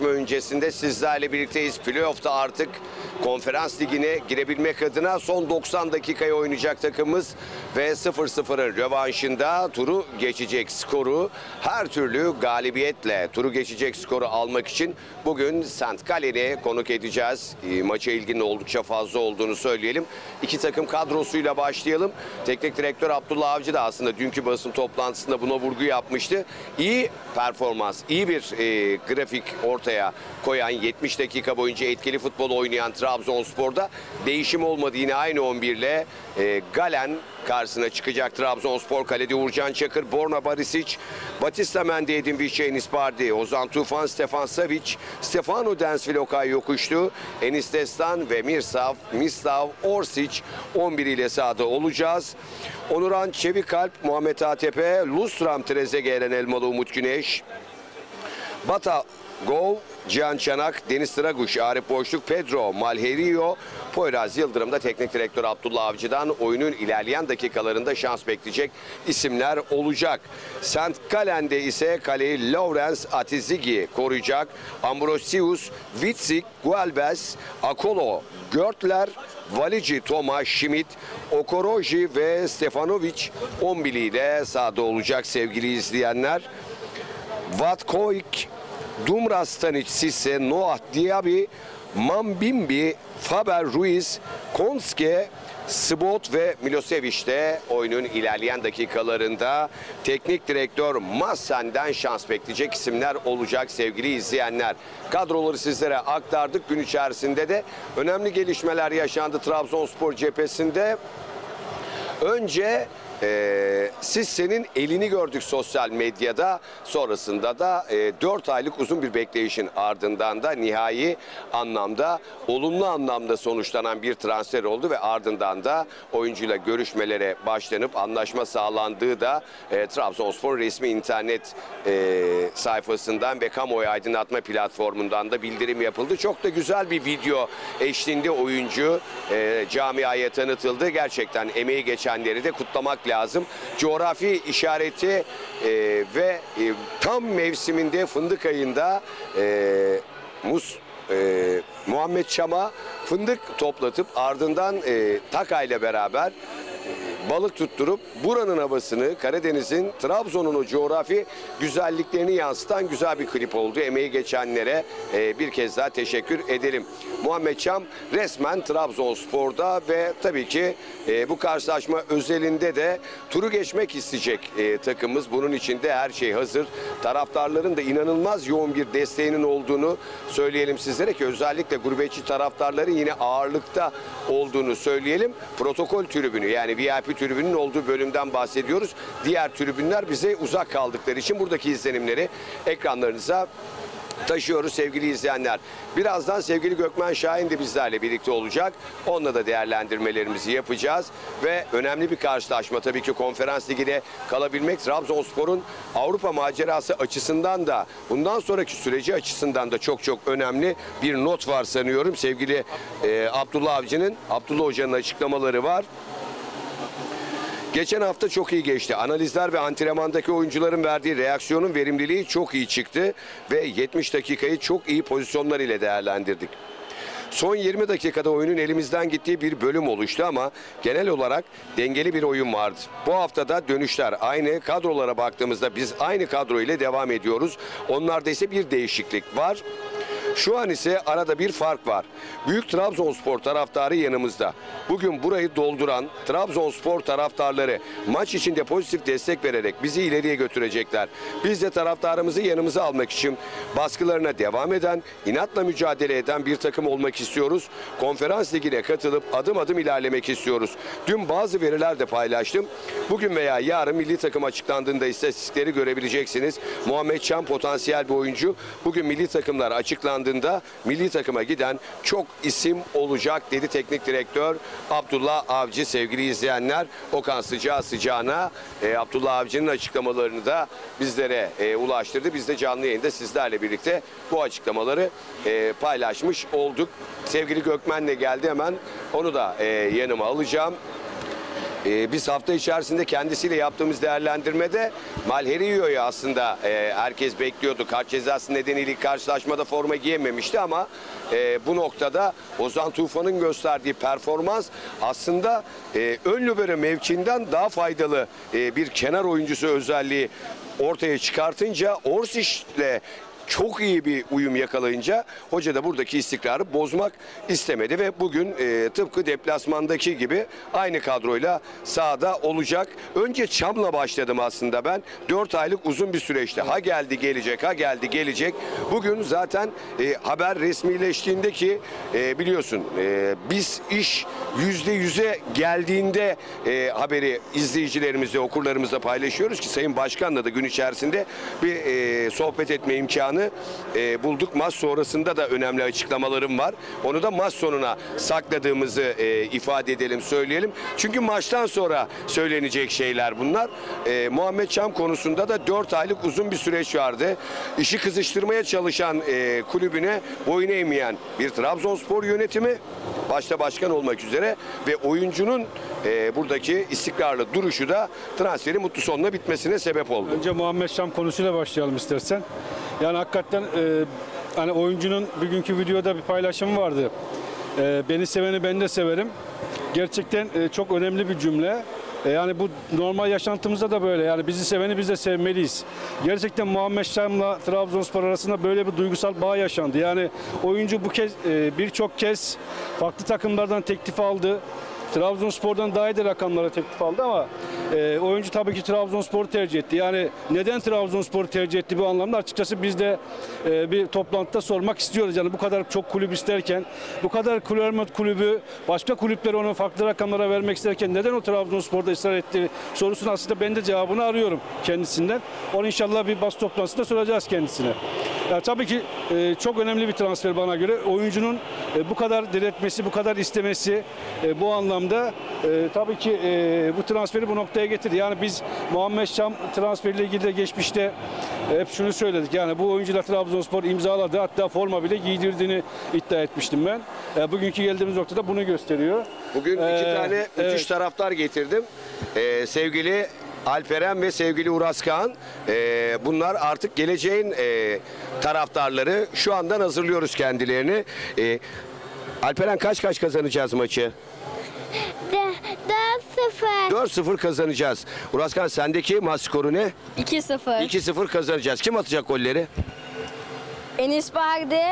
öncesinde sizlerle birlikteyiz. Playoff'ta artık konferans ligine girebilmek adına son 90 dakikayı oynayacak takımımız ve 0-0'ın rövanşında turu geçecek skoru her türlü galibiyetle turu geçecek skoru almak için bugün St. Gallen'i konuk edeceğiz. E, Maça ilginin oldukça fazla olduğunu söyleyelim. İki takım kadrosuyla başlayalım. Teknik direktör Abdullah Avcı da aslında dünkü basın toplantısında buna vurgu yapmıştı. İyi performans, iyi bir e, grafik ortaya koyan 70 dakika boyunca etkili futbol oynayan Trabzonspor'da değişim olmadı yine aynı 11 ile e, Galen karşısına çıkacak Trabzonspor kalede Uğurcan Çakır, Borna Barisic, Batista Mendy, Edin Vichey, Nispardi, Ozan Tufan, Stefan Savic, Stefano Densville Okay yokuştu. Enis Destan ve Mirsav, Mislav Orsic 11 ile sahada olacağız. Onuran Çevikalp, Muhammed Atepe, Lustram Trezege, Eren Elmalı, Umut Güneş, Bata Gol, Cihan Çanak, Deniz Draguş, Arif Boşluk, Pedro, Malherio, Poyraz Yıldırım da teknik direktör Abdullah Avcı'dan oyunun ilerleyen dakikalarında şans bekleyecek isimler olacak. St. Galen'de ise kaleyi Lawrence Atizigi koruyacak. Ambrosius, Witzik, Gualbes, Akolo, Görtler, Valici, Toma, Schmidt, Okoroji ve Stefanovic 11 ile sahada olacak sevgili izleyenler. Vatkoik, Dumra Stanic, Noah Diaby, Mambimbi, Faber Ruiz, Konske, Spot ve Milosevic de oyunun ilerleyen dakikalarında teknik direktör Massen'den şans bekleyecek isimler olacak sevgili izleyenler. Kadroları sizlere aktardık. Gün içerisinde de önemli gelişmeler yaşandı Trabzonspor cephesinde. Önce e, Sisse'nin elini gördük sosyal medyada. Sonrasında da e, 4 aylık uzun bir bekleyişin ardından da nihai anlamda, olumlu anlamda sonuçlanan bir transfer oldu ve ardından da oyuncuyla görüşmelere başlanıp anlaşma sağlandığı da e, Trabzonspor resmi internet e, sayfasından ve kamuoyu aydınlatma platformundan da bildirim yapıldı. Çok da güzel bir video eşliğinde oyuncu e, camiaya tanıtıldı. Gerçekten emeği geçenleri de kutlamak lazım. Coğrafi işareti e, ve e, tam mevsiminde fındık ayında e, Mus e, Muhammed Çam'a fındık toplatıp ardından e, Taka ile beraber balık tutturup buranın havasını Karadeniz'in Trabzon'un o coğrafi güzelliklerini yansıtan güzel bir klip oldu. Emeği geçenlere e, bir kez daha teşekkür edelim. Muhammed Çam resmen Trabzonspor'da ve tabii ki e, bu karşılaşma özelinde de turu geçmek isteyecek e, takımımız. Bunun için de her şey hazır. Taraftarların da inanılmaz yoğun bir desteğinin olduğunu söyleyelim sizlere ki özellikle gurbetçi taraftarların yine ağırlıkta olduğunu söyleyelim. Protokol tribünü yani VIP tribünün olduğu bölümden bahsediyoruz. Diğer tribünler bize uzak kaldıkları için buradaki izlenimleri ekranlarınıza taşıyoruz sevgili izleyenler. Birazdan sevgili Gökmen Şahin de bizlerle birlikte olacak. Onunla da değerlendirmelerimizi yapacağız. Ve önemli bir karşılaşma tabii ki konferans ligine kalabilmek Trabzonspor'un Avrupa macerası açısından da bundan sonraki süreci açısından da çok çok önemli bir not var sanıyorum. Sevgili e, Abdullah Avcı'nın, Abdullah Hoca'nın açıklamaları var. Geçen hafta çok iyi geçti. Analizler ve antrenmandaki oyuncuların verdiği reaksiyonun verimliliği çok iyi çıktı ve 70 dakikayı çok iyi pozisyonlar ile değerlendirdik. Son 20 dakikada oyunun elimizden gittiği bir bölüm oluştu ama genel olarak dengeli bir oyun vardı. Bu haftada dönüşler aynı. Kadrolara baktığımızda biz aynı kadro ile devam ediyoruz. Onlarda ise bir değişiklik var. Şu an ise arada bir fark var. Büyük Trabzonspor taraftarı yanımızda. Bugün burayı dolduran Trabzonspor taraftarları maç içinde pozitif destek vererek bizi ileriye götürecekler. Biz de taraftarımızı yanımıza almak için baskılarına devam eden, inatla mücadele eden bir takım olmak istiyoruz. Konferans ligine katılıp adım adım ilerlemek istiyoruz. Dün bazı veriler de paylaştım. Bugün veya yarın milli takım açıklandığında istatistikleri görebileceksiniz. Muhammed Çam potansiyel bir oyuncu. Bugün milli takımlar açıklandığında milli takıma giden çok isim olacak dedi teknik direktör Abdullah Avcı sevgili izleyenler. Okan sıcağı sıcağına e, Abdullah Avcı'nın açıklamalarını da bizlere e, ulaştırdı. Biz de canlı yayında sizlerle birlikte bu açıklamaları e, paylaşmış olduk. Sevgili Gökmen de geldi hemen onu da e, yanıma alacağım. E, biz hafta içerisinde kendisiyle yaptığımız değerlendirmede Malherio'yu aslında e, herkes bekliyordu. Kart cezası nedeniyle karşılaşmada forma giyememişti ama e, bu noktada Ozan Tufan'ın gösterdiği performans aslında e, ön libero mevkiinden daha faydalı e, bir kenar oyuncusu özelliği ortaya çıkartınca Orsic'le çok iyi bir uyum yakalayınca hoca da buradaki istikrarı bozmak istemedi ve bugün e, tıpkı deplasmandaki gibi aynı kadroyla sahada olacak. Önce Çam'la başladım aslında ben. 4 aylık uzun bir süreçte ha geldi gelecek ha geldi gelecek. Bugün zaten e, haber resmileştiğinde ki e, biliyorsun e, biz iş yüzde yüze geldiğinde e, haberi izleyicilerimizle okurlarımızla paylaşıyoruz ki Sayın Başkan'la da gün içerisinde bir e, sohbet etme imkanı e, bulduk. Maç sonrasında da önemli açıklamalarım var. Onu da maç sonuna sakladığımızı e, ifade edelim, söyleyelim. Çünkü maçtan sonra söylenecek şeyler bunlar. E, Muhammed Çam konusunda da 4 aylık uzun bir süreç vardı. İşi kızıştırmaya çalışan e, kulübüne boyun eğmeyen bir Trabzonspor yönetimi başta başkan olmak üzere ve oyuncunun e, buradaki istikrarlı duruşu da transferi mutlu sonla bitmesine sebep oldu. Önce Muhammed Şam konusuyla başlayalım istersen. Yani hakikaten e, hani oyuncunun bugünkü videoda bir paylaşımı vardı. E, beni seveni ben de severim. Gerçekten e, çok önemli bir cümle. E, yani bu normal yaşantımızda da böyle. Yani bizi seveni biz de sevmeliyiz. Gerçekten Muhammed Şam'la Trabzonspor arasında böyle bir duygusal bağ yaşandı. Yani oyuncu bu kez e, birçok kez farklı takımlardan teklif aldı. Trabzonspor'dan daha iyi de rakamlara teklif aldı ama e, oyuncu tabii ki Trabzonspor'u tercih etti. Yani neden Trabzonspor'u tercih etti bu anlamda açıkçası biz de e, bir toplantıda sormak istiyoruz. Yani bu kadar çok kulüp isterken, bu kadar kulübü, kulübü başka kulüpler onu farklı rakamlara vermek isterken neden o Trabzonspor'da ısrar etti sorusunu aslında ben de cevabını arıyorum kendisinden. Onu inşallah bir bas toplantısında soracağız kendisine. Ya tabii ki e, çok önemli bir transfer bana göre. Oyuncunun e, bu kadar diretmesi, bu kadar istemesi e, bu anlamda e, tabii ki e, bu transferi bu noktaya getirdi. Yani biz Muhammed Şam transferiyle ilgili de geçmişte e, hep şunu söyledik. Yani bu oyuncular Trabzonspor imzaladı. Hatta forma bile giydirdiğini iddia etmiştim ben. E, bugünkü geldiğimiz noktada bunu gösteriyor. Bugün iki Ee, tane evet. taraftar getirdim. Ee, sevgili Alperen ve sevgili Uras Kağan. Ee, bunlar artık geleceğin e, taraftarları. Şu andan hazırlıyoruz kendilerini. Ee, Alperen kaç kaç kazanacağız maçı? De, dört sıfır. 4-0 kazanacağız. Uras Kağan sendeki maç skoru ne? 2-0. 2-0 kazanacağız. Kim atacak golleri? Enis Bardi.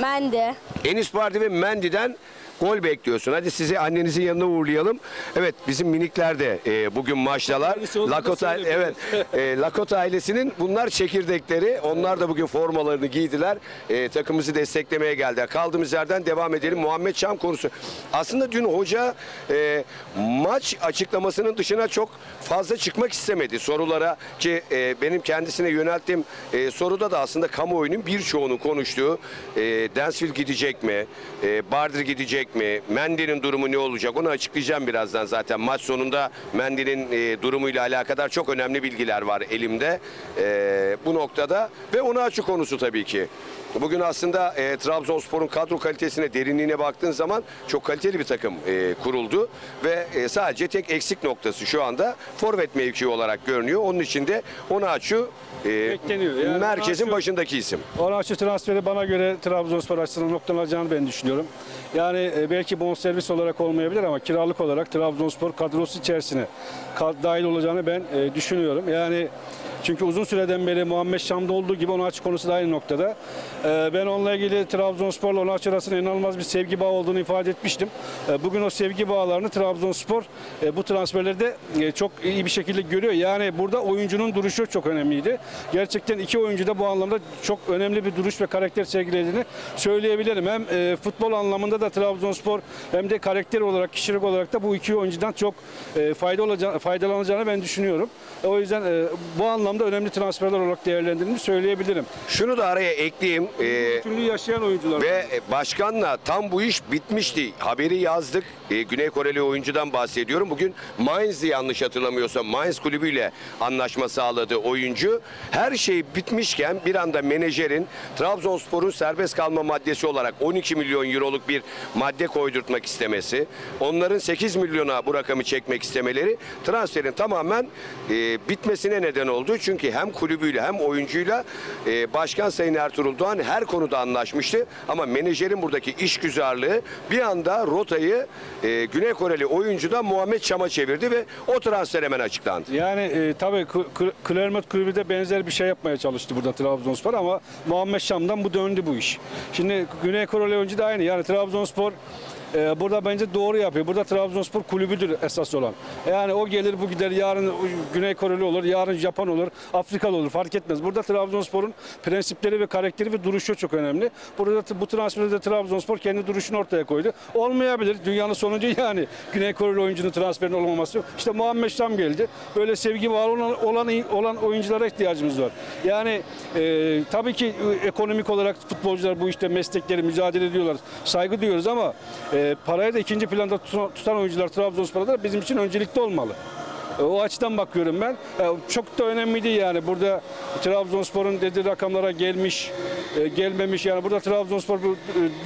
Mendi. Enis Bardi ve Mendy'den gol bekliyorsun. Hadi sizi annenizin yanına uğurlayalım. Evet bizim minikler de e, bugün maçtalar. Lakota evet. e, Lakota ailesinin bunlar çekirdekleri. Onlar da bugün formalarını giydiler. E, takımımızı desteklemeye geldiler. Kaldığımız yerden devam edelim. Muhammed Çam konusu. Aslında dün hoca e, maç açıklamasının dışına çok fazla çıkmak istemedi sorulara ki e, benim kendisine yönelttiğim e, soruda da aslında kamuoyunun birçoğunu konuştuğu e, Densville gidecek mi? E, Bardır gidecek mi? Mendy'nin durumu ne olacak? Onu açıklayacağım birazdan zaten. Maç sonunda Mendy'nin e, durumuyla alakadar çok önemli bilgiler var elimde e, bu noktada ve onu açık konusu tabii ki. Bugün aslında e, Trabzonspor'un kadro kalitesine, derinliğine baktığın zaman çok kaliteli bir takım e, kuruldu ve e, sadece tek eksik noktası şu anda forvet mevkii olarak görünüyor. Onun için de Onaçu e, Bekleniyor. Yani merkezin Onaçu- başındaki isim. Onaçı transferi bana göre Trabzonspor açısından noktalanacağını ben düşünüyorum. Yani e, belki bonservis olarak olmayabilir ama kiralık olarak Trabzonspor kadrosu içerisine dahil olacağını ben e, düşünüyorum. Yani çünkü uzun süreden beri Muhammed Şam'da olduğu gibi Onaçı konusu da aynı noktada. E, ben onunla ilgili Trabzonspor'la Onaçı arasında inanılmaz bir sevgi bağı olduğunu ifade etmiştim. E, bugün o sevgi bağlarını Trabzonspor e, bu transferlerde e, çok iyi bir şekilde görüyor. Yani burada oyuncunun duruşu çok önemliydi. Gerçekten iki oyuncu da bu anlamda çok önemli bir duruş ve karakter sergilediğini söyleyebilirim. Hem e, futbol anlamında da Trabzonspor hem de karakter olarak, kişilik olarak da bu iki oyuncudan çok fayda olacağını, faydalanacağını ben düşünüyorum. O yüzden bu anlamda anlamda önemli transferler olarak değerlendirildiğini söyleyebilirim. Şunu da araya ekleyeyim. Ee, Bütünlüğü yaşayan oyuncular. Ve başkanla tam bu iş bitmişti. Haberi yazdık. Ee, Güney Koreli oyuncudan bahsediyorum. Bugün Mainz'di yanlış hatırlamıyorsam. Mainz kulübüyle anlaşma sağladı oyuncu. Her şey bitmişken bir anda menajerin Trabzonspor'un serbest kalma maddesi olarak 12 milyon euroluk bir madde koydurtmak istemesi. Onların 8 milyona bu rakamı çekmek istemeleri transferin tamamen e, bitmesine neden oldu. Çünkü hem kulübüyle hem oyuncuyla e, Başkan Sayın Ertuğrul Doğan her konuda anlaşmıştı. Ama menajerin buradaki işgüzarlığı bir anda rotayı e, Güney Koreli oyuncudan Muhammed Şam'a çevirdi ve o transfer hemen açıklandı. Yani e, tabii Claremont Kulübü de benzer bir şey yapmaya çalıştı burada Trabzonspor ama Muhammed Şam'dan bu döndü bu iş. Şimdi Güney Koreli oyuncu da aynı. Yani Trabzonspor e, burada bence doğru yapıyor. Burada Trabzonspor kulübüdür esas olan. Yani o gelir bu gider yarın Güney Koreli olur, yarın Japon olur, Afrikalı olur fark etmez. Burada Trabzonspor'un prensipleri ve karakteri ve duruşu çok önemli. Burada bu transferde de Trabzonspor kendi duruşunu ortaya koydu. Olmayabilir. Dünyanın sonuncu yani Güney Koreli oyuncunun transferinin olmaması. İşte Muhammed Şam geldi. Böyle sevgi var olan, olan, olan oyunculara ihtiyacımız var. Yani e, tabii ki e, ekonomik olarak futbolcular bu işte meslekleri mücadele ediyorlar. Saygı duyuyoruz ama e, parayı da ikinci planda tutan, oyuncular Trabzonspor'da da bizim için öncelikli olmalı. E, O açıdan bakıyorum ben. E, Çok da önemli değil yani. Burada Trabzonspor'un dediği rakamlara gelmiş, e, gelmemiş. Yani burada Trabzonspor bir e,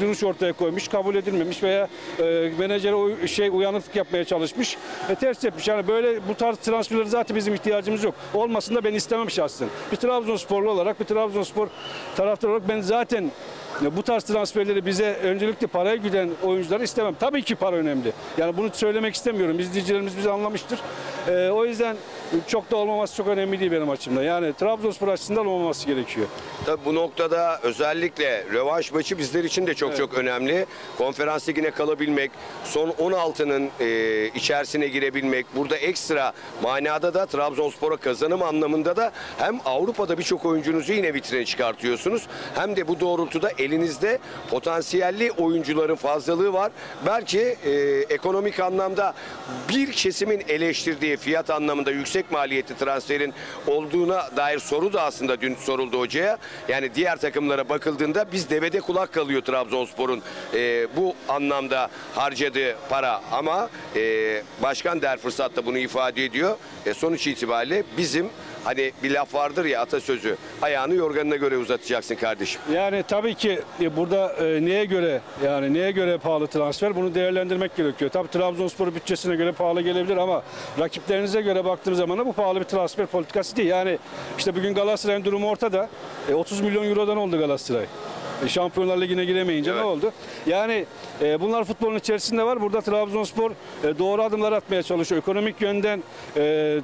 duruş ortaya koymuş, kabul edilmemiş veya e, menajere uy- şey uyanıklık yapmaya çalışmış. E, ters yapmış. Yani böyle bu tarz transferlere zaten bizim ihtiyacımız yok. Olmasın da ben istemem şahsen. Bir Trabzonsporlu olarak, bir Trabzonspor taraftarı olarak ben zaten bu tarz transferleri bize öncelikle paraya giden oyuncuları istemem. Tabii ki para önemli. Yani bunu söylemek istemiyorum. İzleyicilerimiz bizi anlamıştır. Ee, o yüzden çok da olmaması çok önemli değil benim açımdan. Yani Trabzonspor açısından olmaması gerekiyor. Tabii bu noktada özellikle rövanş maçı bizler için de çok çok önemli. Konferans ligine kalabilmek, son 16'nın e, içerisine girebilmek, burada ekstra manada da Trabzonspor'a kazanım anlamında da hem Avrupa'da birçok oyuncunuzu yine vitrine çıkartıyorsunuz. Hem de bu doğrultuda elinizde potansiyelli oyuncuların fazlalığı var. Belki e, ekonomik anlamda bir kesimin eleştirdiği fiyat anlamında yüksek maliyetli transferin olduğuna dair soru da aslında dün soruldu hocaya. Yani diğer takımlara bakıldığında biz devede kulak kalıyor Trabzonspor'un e, bu anlamda harcadığı para ama e, Başkan Der Fırsat da bunu ifade ediyor. E, sonuç itibariyle bizim hani bir laf vardır ya atasözü ayağını yorganına göre uzatacaksın kardeşim. Yani tabii ki e, burada e, neye göre yani neye göre pahalı transfer bunu değerlendirmek gerekiyor. Tabii Trabzonspor bütçesine göre pahalı gelebilir ama rakiplerinize göre baktığınız zaman da bu pahalı bir transfer politikası değil. Yani işte bugün Galatasaray'ın durumu ortada. E, 30 milyon eurodan oldu Galatasaray. E, Şampiyonlar Ligi'ne giremeyince Evet. ne oldu? Yani e, bunlar futbolun içerisinde var. Burada Trabzonspor e, doğru adımlar atmaya çalışıyor. Ekonomik yönden e,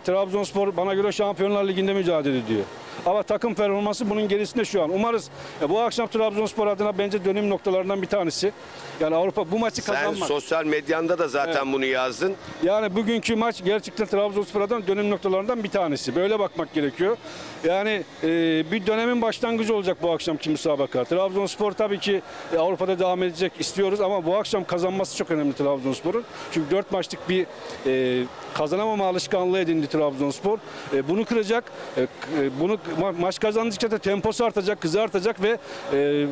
Trabzonspor bana göre Şampiyonlar Ligi'nde mücadele ediyor. Ama takım performansı bunun gerisinde şu an. Umarız e, bu akşam Trabzonspor adına bence dönüm noktalarından bir tanesi. Yani Avrupa bu maçı Sen kazanmak. sosyal medyanda da zaten bunu yazdın. Yani bugünkü maç gerçekten Trabzonspor adına dönüm noktalarından bir tanesi. Böyle bakmak gerekiyor. Yani e, bir dönemin başlangıcı olacak bu akşamki müsabaka. Trabzonspor tabii ki e, Avrupa'da devam edecek istiyoruz ama bu akşam kazanması çok önemli Trabzonspor'un. Çünkü 4 maçlık bir e, kazanamama alışkanlığı edindi Trabzonspor. E, bunu kıracak. E, e, bunu ma- maç kazandıkça da temposu artacak, hızı artacak ve e,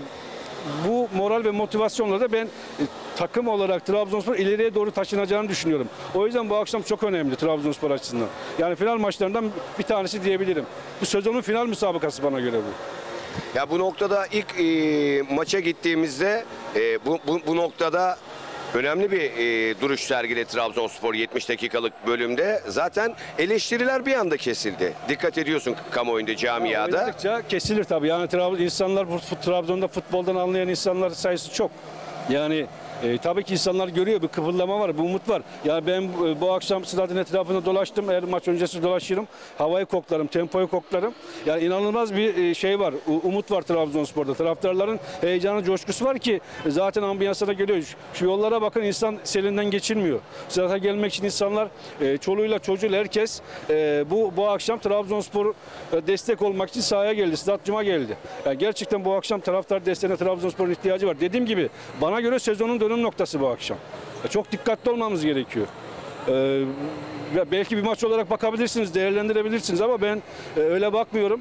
bu moral ve motivasyonla da ben e, takım olarak Trabzonspor ileriye doğru taşınacağını düşünüyorum. O yüzden bu akşam çok önemli Trabzonspor açısından. Yani final maçlarından bir tanesi diyebilirim. Bu sezonun final müsabakası bana göre bu. Ya bu noktada ilk e, maça gittiğimizde e, bu, bu, bu noktada önemli bir e, duruş sergiledi Trabzonspor 70 dakikalık bölümde. Zaten eleştiriler bir anda kesildi. Dikkat ediyorsun kamuoyunda, camiada. Oynadıkça kesilir tabii. Yani Trabzon insanlar bu Trabzon'da futboldan anlayan insanlar sayısı çok. Yani e, tabii ki insanlar görüyor bir kıpırdama var, bir umut var. Yani ben e, bu akşam stadın etrafında dolaştım. Eğer maç öncesi dolaşırım. Havayı koklarım, tempoyu koklarım. Yani inanılmaz bir e, şey var. u- Umut var Trabzonspor'da. Taraftarların heyecanı, coşkusu var ki e, zaten ambiyansa da geliyor. Şu, yollara bakın insan selinden geçilmiyor. Zaten gelmek için insanlar e, çoluğuyla çocuğuyla herkes e, bu bu akşam Trabzonspor e, destek olmak için sahaya geldi. Stadyuma geldi. Yani gerçekten bu akşam taraftar desteğine Trabzonspor'un ihtiyacı var. Dediğim gibi bana göre sezonun dönüm noktası bu akşam. Çok dikkatli olmamız gerekiyor. E, ve belki bir maç olarak bakabilirsiniz, değerlendirebilirsiniz ama ben e, öyle bakmıyorum.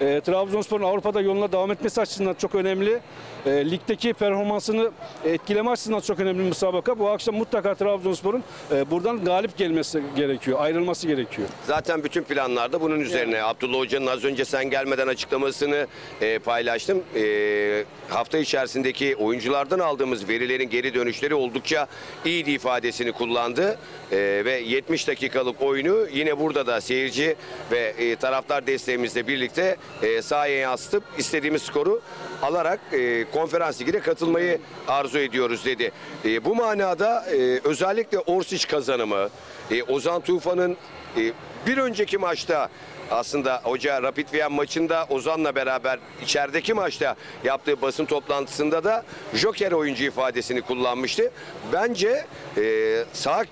E, Trabzonspor'un Avrupa'da yoluna devam etmesi açısından çok önemli. E, ligdeki performansını etkileme açısından çok önemli bir müsabaka. Bu akşam mutlaka Trabzonspor'un e, buradan galip gelmesi gerekiyor, ayrılması gerekiyor. Zaten bütün planlarda bunun üzerine. Abdullah Hoca'nın az önce sen gelmeden açıklamasını e, paylaştım. E, hafta içerisindeki oyunculardan aldığımız verilerin geri dönüşleri oldukça iyiydi ifadesini kullandı. E, ve 70 dakikalık oyunu yine burada da seyirci ve e, taraftar desteğimizle birlikte e, sahaya yansıtıp istediğimiz skoru alarak e, konferans ligine katılmayı arzu ediyoruz dedi. E, bu manada e, özellikle Orsic kazanımı, e, Ozan Tufan'ın e, bir önceki maçta aslında hoca Rapid Wien maçında Ozan'la beraber içerideki maçta yaptığı basın toplantısında da Joker oyuncu ifadesini kullanmıştı. Bence e, sağ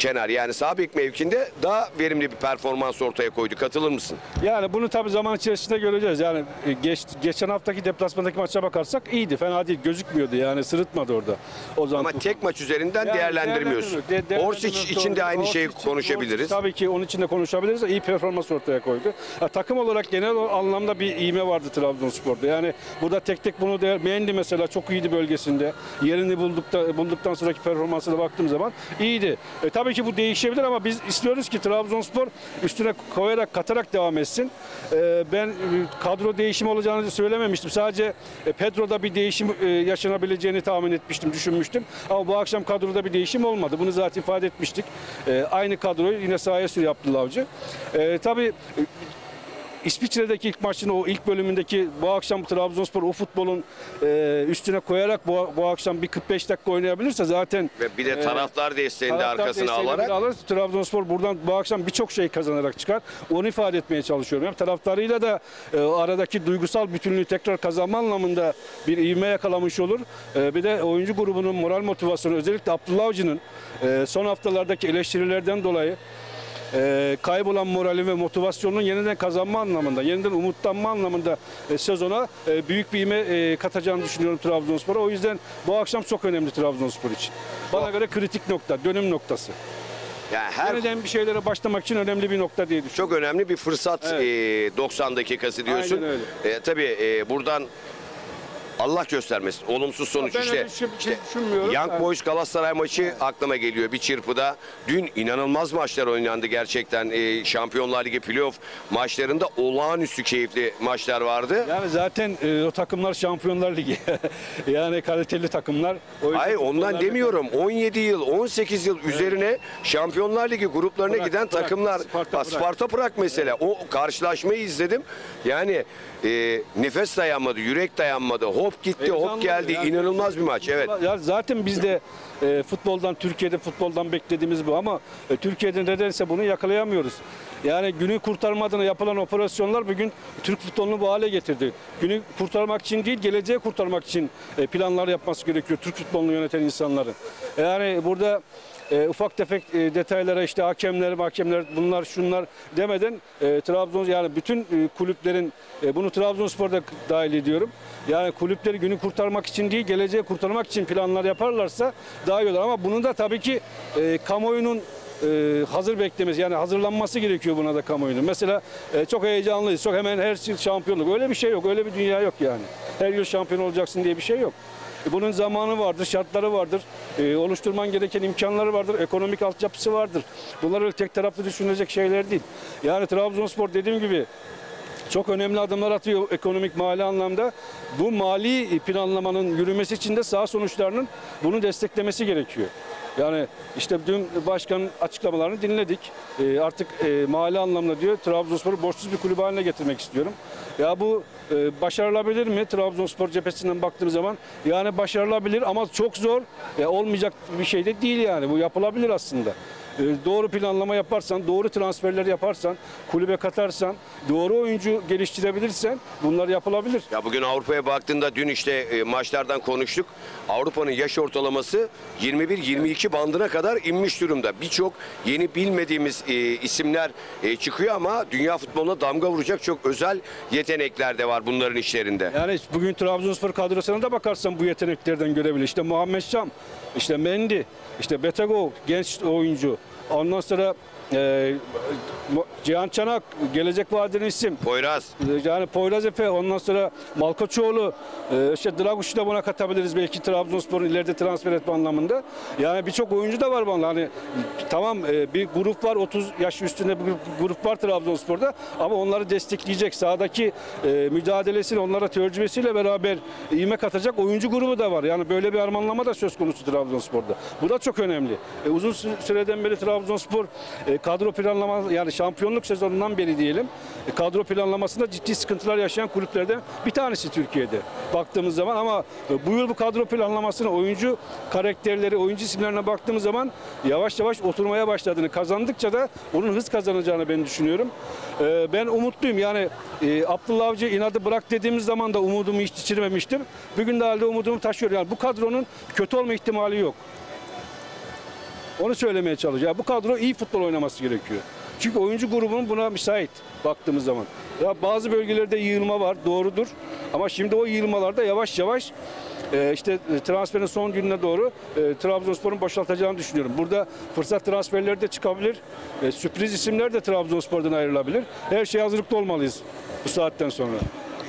kenar yani sağ bek mevkinde daha verimli bir performans ortaya koydu. Katılır mısın? Yani bunu tabii zaman içerisinde göreceğiz. Yani e, geç, geçen haftaki deplasmandaki maça bakarsak iyiydi. Fena değil. Gözükmüyordu yani. Sırıtmadı orada. O zaman Ama tek maç üzerinden Yani değerlendirmiyorsun. De- Orsic değerlendirmiyoruz. için de aynı şeyi Orsic- konuşabiliriz. Orsic Tabii ki onun için de konuşabiliriz. İyi performans ortaya koydu. Ya, takım olarak genel anlamda bir iğme vardı Trabzonspor'da. Yani burada tek tek bunu değer, Mendy mesela çok iyiydi bölgesinde. Yerini buldukta, bulduktan sonraki performansına baktığım zaman iyiydi. E, tabii ki bu değişebilir ama biz istiyoruz ki Trabzonspor üstüne koyarak katarak devam etsin. E, ben e, kadro değişimi olacağını söylememiştim. Sadece e, Pedro'da bir değişim e, yaşanabileceğini tahmin etmiştim, düşünmüştüm. Ama bu akşam kadroda bir değişim olmadı. Bunu zaten ifade etmiştik. E, aynı kadroyu yine sahaya sürüyor Abdullah Avcı. E, tabii e, İsviçre'deki ilk maçın o ilk bölümündeki bu akşam Trabzonspor o futbolun e, üstüne koyarak bu, bu akşam bir 45 dakika oynayabilirse zaten Ve bir de e, taraftar desteğini de arkasına desteğini alarak alır. Trabzonspor buradan bu akşam birçok şey kazanarak çıkar. Onu ifade etmeye çalışıyorum. Hem taraftarıyla da e, aradaki duygusal bütünlüğü tekrar kazanma anlamında bir ivme yakalamış olur. E, bir de oyuncu grubunun moral motivasyonu özellikle Abdullah Avcı'nın e, son haftalardaki eleştirilerden dolayı e, kaybolan morali ve motivasyonun yeniden kazanma anlamında, yeniden umutlanma anlamında e, sezona e, büyük bir ivme e, katacağını düşünüyorum Trabzonspor'a. O yüzden bu akşam çok önemli Trabzonspor için. Bana göre kritik nokta, dönüm noktası. yani her Yeniden bir şeylere başlamak için önemli bir nokta diye düşünüyorum. çok önemli bir fırsat Evet. e, 90 dakikası diyorsun. Aynen öyle. E, tabii e, buradan Allah göstermesin. Olumsuz sonuç Ben işte. şey- işte. Young Yani- Boys Galatasaray maçı aklıma geliyor bir çırpıda. Dün inanılmaz maçlar oynandı gerçekten. E, Şampiyonlar Ligi playoff maçlarında olağanüstü keyifli maçlar vardı. Yani zaten e, o takımlar Şampiyonlar Ligi. yani kaliteli takımlar. Hayır ondan demiyorum. 17 yıl, 18 yıl üzerine Şampiyonlar Ligi gruplarına Prag, giden Prag, takımlar. Sparta Ha, Prag. Sparta Prag mesela. O karşılaşmayı izledim. Yani e, nefes dayanmadı, yürek dayanmadı. Hop gitti, hop geldi. yani. İnanılmaz bir maç. Evet. Ya zaten biz de e, futboldan Türkiye'de futboldan beklediğimiz bu ama e, Türkiye'de nedense bunu yakalayamıyoruz. Yani günü kurtarma adına yapılan operasyonlar bugün Türk futbolunu bu hale getirdi. Günü kurtarmak için değil, geleceği kurtarmak için e, planlar yapması gerekiyor Türk futbolunu yöneten insanların. Yani burada e, ufak tefek e, detaylara işte hakemler, hakemler bunlar şunlar demeden e, Trabzon yani bütün e, kulüplerin e, bunu Trabzonspor'da dahil ediyorum. Yani kulüpleri günü kurtarmak için değil, geleceği kurtarmak için planlar yaparlarsa daha iyi olur. Ama bunun da tabii ki e, kamuoyunun e, hazır beklemesi yani hazırlanması gerekiyor buna da kamuoyunun. Mesela e, çok heyecanlıyız. Çok hemen her yıl şampiyonluk. Öyle bir şey yok. Öyle bir dünya yok yani. Her yıl şampiyon olacaksın diye bir şey yok. E, Bunun zamanı vardır, şartları vardır, e, oluşturman gereken imkanları vardır, ekonomik altyapısı vardır. Bunlar öyle tek taraflı düşünülecek şeyler değil. Yani Trabzonspor dediğim gibi çok önemli adımlar atıyor ekonomik mali anlamda. Bu mali planlamanın yürümesi için de sağ sonuçlarının bunu desteklemesi gerekiyor. Yani işte dün başkanın açıklamalarını dinledik. Ee, artık e, mali anlamda diyor Trabzonspor'u borçsuz bir kulüp haline getirmek istiyorum. Ya bu e, başarılabilir mi Trabzonspor cephesinden baktığım zaman? Yani başarılabilir ama çok zor. E, olmayacak bir şey de değil yani. Bu yapılabilir aslında. E, Doğru planlama yaparsan, doğru transferler yaparsan, kulübe katarsan, doğru oyuncu geliştirebilirsen bunlar yapılabilir. Ya bugün Avrupa'ya baktığında dün işte e, maçlardan konuştuk. Avrupa'nın yaş ortalaması 21-22 bandına kadar inmiş durumda. Birçok yeni bilmediğimiz e, isimler e, çıkıyor ama dünya futboluna damga vuracak çok özel yetenekler de var bunların işlerinde. Yani bugün Trabzonspor kadrosuna da bakarsan bu yeteneklerden görebilir. İşte Muhammed Şam, işte Mendy, işte Betego genç oyuncu. Ondan sonra e, Cihan Çanak gelecek vadinin isim. Poyraz. Yani Poyraz Efe, ondan sonra Malkoçoğlu, e, işte Draguş'u da buna katabiliriz belki Trabzonspor'un ileride transfer etme anlamında. Yani birçok oyuncu da var bana. Hani tamam e, bir grup var 30 yaş üstünde bir grup- var Trabzonspor'da ama onları destekleyecek sahadaki e, mücadelesiyle onlara tecrübesiyle beraber ivme katacak oyuncu grubu da var. Yani böyle bir armanlama da söz konusu Trabzonspor'da. Bu da çok önemli. E, uzun sü- süreden beri Trabzonspor e, kadro planlama yani şampiyonluk sezonundan beri diyelim e, kadro planlamasında ciddi sıkıntılar yaşayan kulüplerden bir tanesi Türkiye'de baktığımız zaman ama e, bu yıl bu kadro planlamasına oyuncu karakterleri, oyuncu isimlerine baktığımız zaman yavaş yavaş oturmaya başladığını kazandıkça da onun hız kazanacağını ben düşünüyorum. E, Ben umutluyum yani Abdullah Avcı inadı bırak dediğimiz zaman da umudumu hiç geçirmemiştim. Bugün de halde umudumu taşıyorum. Yani bu kadronun kötü olma ihtimali yok. Onu söylemeye çalışıyor. Bu kadro iyi futbol oynaması gerekiyor. Çünkü oyuncu grubunun buna müsait baktığımız zaman. Ya bazı bölgelerde yığılma var, doğrudur. Ama şimdi o yığılmalarda yavaş yavaş e, işte e, transferin son gününe doğru e, Trabzonspor'un boşaltacağını düşünüyorum. Burada fırsat transferleri de çıkabilir. E, sürpriz isimler de Trabzonspor'dan ayrılabilir. Her şeye hazırlıklı olmalıyız bu saatten sonra.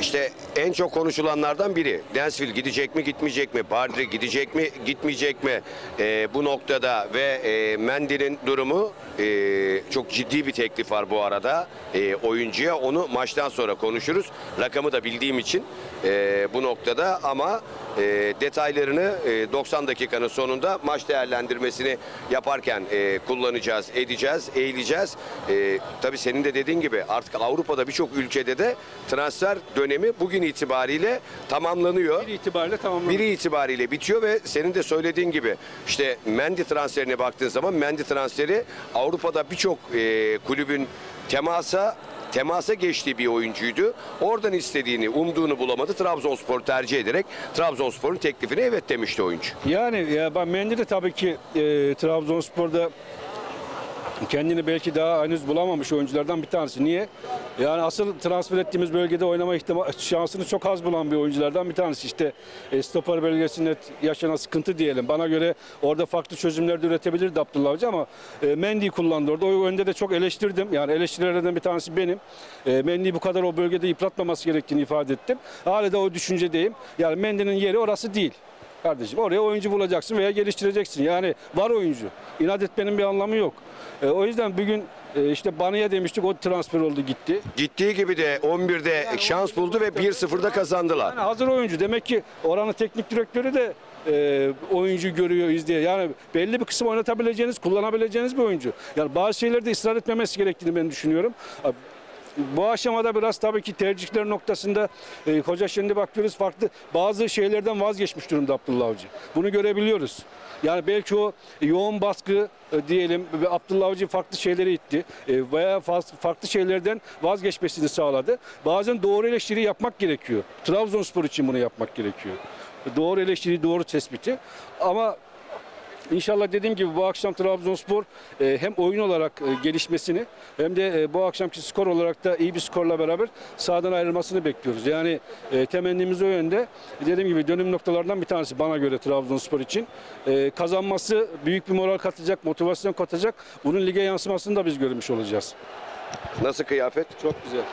İşte en çok konuşulanlardan biri. Dansville gidecek mi gitmeyecek mi? Bardri gidecek mi gitmeyecek mi? Ee, bu noktada ve e, Mendy'nin durumu e, çok ciddi bir teklif var bu arada e, oyuncuya. Onu maçtan sonra konuşuruz. Rakamı da bildiğim için e, bu noktada ama e, detaylarını e, 90 dakikanın sonunda maç değerlendirmesini yaparken e, kullanacağız, edeceğiz, eğileceğiz. E, tabii senin de dediğin gibi artık Avrupa'da birçok ülkede de transfer dönemi bugün itibariyle tamamlanıyor. Bir itibariyle tamamlanıyor. Biri itibariyle bitiyor ve senin de söylediğin gibi işte Mendy transferine baktığın zaman Mendy transferi Avrupa'da birçok e, kulübün temasa temasa geçtiği bir oyuncuydu. Oradan istediğini, umduğunu bulamadı. Trabzonspor tercih ederek Trabzonspor'un teklifine evet demişti oyuncu. Yani ya ben Mendy de tabii ki e, Trabzonspor'da kendini belki daha henüz bulamamış oyunculardan bir tanesi. Niye? Yani asıl transfer ettiğimiz bölgede oynama ihtima- şansını çok az bulan bir oyunculardan bir tanesi. İşte e, stoper bölgesinde yaşanan sıkıntı diyelim. Bana göre orada farklı çözümler de üretebilirdi Abdullah Avcı ama e, Mendy'yi kullandı orada. O yönde de çok eleştirdim. Yani eleştirilerden bir tanesi benim. E, Mendy'yi bu kadar o bölgede yıpratmaması gerektiğini ifade ettim. Hala da o düşüncedeyim. Yani Mendy'nin yeri orası değil. Kardeşim oraya oyuncu bulacaksın veya geliştireceksin. Yani var oyuncu. İnat etmenin bir anlamı yok. E, o yüzden bugün e, işte Banı'ya demiştik o transfer oldu gitti. Gittiği gibi de 11'de şans buldu ve 1-0'da kazandılar. Yani hazır oyuncu. Demek ki oranın teknik direktörü de e, oyuncu görüyor, izliyor. Yani belli bir kısım oynatabileceğiniz, kullanabileceğiniz bir oyuncu. Yani bazı şeylerde ısrar etmemesi gerektiğini ben düşünüyorum. Bu aşamada biraz tabii ki tercihler noktasında e, hoca şimdi bakıyoruz farklı bazı şeylerden vazgeçmiş durumda Abdullah Avcı. Bunu görebiliyoruz. Yani belki o yoğun baskı e, diyelim ve Abdullah Avcı farklı şeyleri itti e, veya farklı şeylerden vazgeçmesini sağladı. Bazen doğru eleştiri yapmak gerekiyor. Trabzonspor için bunu yapmak gerekiyor. Doğru eleştiri, doğru tespiti. Ama İnşallah dediğim gibi bu akşam Trabzonspor e, hem oyun olarak e, gelişmesini hem de e, bu akşamki skor olarak da iyi bir skorla beraber sahadan ayrılmasını bekliyoruz. Yani temennimiz o yönde. Dediğim gibi dönüm noktalardan bir tanesi bana göre Trabzonspor için. Kazanması büyük bir moral katacak, motivasyon katacak. Bunun lige yansımasını da biz görmüş olacağız. Nasıl kıyafet? Çok güzel.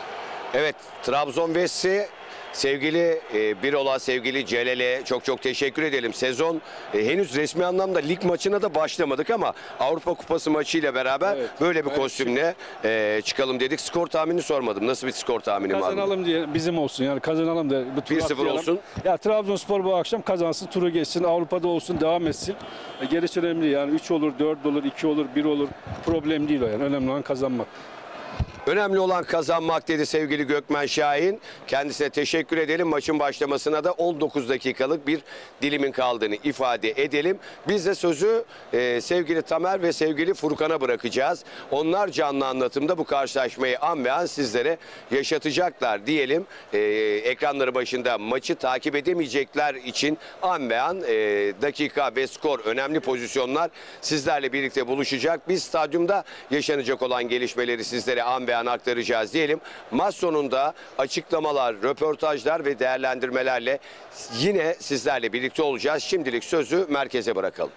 Evet, Trabzon Vessi sevgili e, bir olan sevgili Celal'e çok çok teşekkür edelim. Sezon e, henüz resmi anlamda lig maçına da başlamadık ama Avrupa Kupası maçıyla beraber Evet, böyle bir bir kostümle e, çıkalım dedik. Skor tahmini sormadım. Nasıl bir skor tahmini var? Kazanalım diye bizim olsun yani kazanalım da bu turu 1-0 atlayalım. olsun. Ya Trabzonspor bu akşam kazansın, turu geçsin, Avrupa'da olsun, devam etsin. E, gerisi önemli yani 3 olur, 4 olur, 2 olur, 1 olur. Problem değil o yani. Önemli olan kazanmak. Önemli olan kazanmak dedi sevgili Gökmen Şahin. Kendisine teşekkür edelim. Maçın başlamasına da 19 dakikalık bir dilimin kaldığını ifade edelim. Biz de sözü e, sevgili Tamer ve sevgili Furkan'a bırakacağız. Onlar canlı anlatımda bu karşılaşmayı an ve an sizlere yaşatacaklar diyelim. E, ekranları başında maçı takip edemeyecekler için an ve an e, dakika ve skor önemli pozisyonlar sizlerle birlikte buluşacak. Biz stadyumda yaşanacak olan gelişmeleri sizlere an ve an aktaracağız diyelim. Maç sonunda açıklamalar, röportajlar ve değerlendirmelerle yine sizlerle birlikte olacağız. Şimdilik sözü merkeze bırakalım.